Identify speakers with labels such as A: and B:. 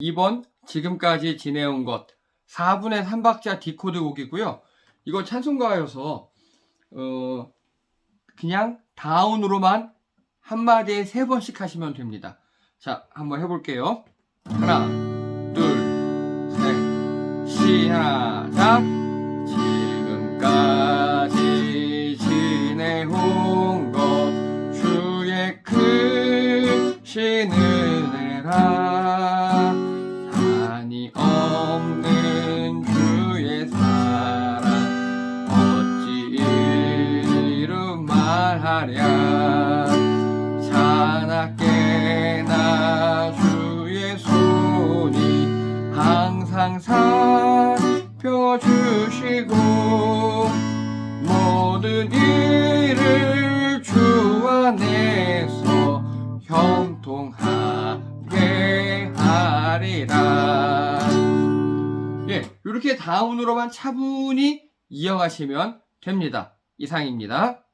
A: 2번 지금까지 지내온 것 4분의 3박자 디코드 곡이고요. 이거 찬송가여서 어, 그냥 다운으로만 한마디에 세 번씩 하시면 됩니다. 자, 한번 해볼게요. 하나, 둘, 셋, 시 하나, 자. 지금까지 지내온 것 주의 크신 은혜라 말하랴 자나깨나 주의 손이 항상 살펴주시고 모든 일을 주 안에서 형통하게 하리라 예, 이렇게 다운으로만 차분히 이어가시면 됩니다. 이상입니다.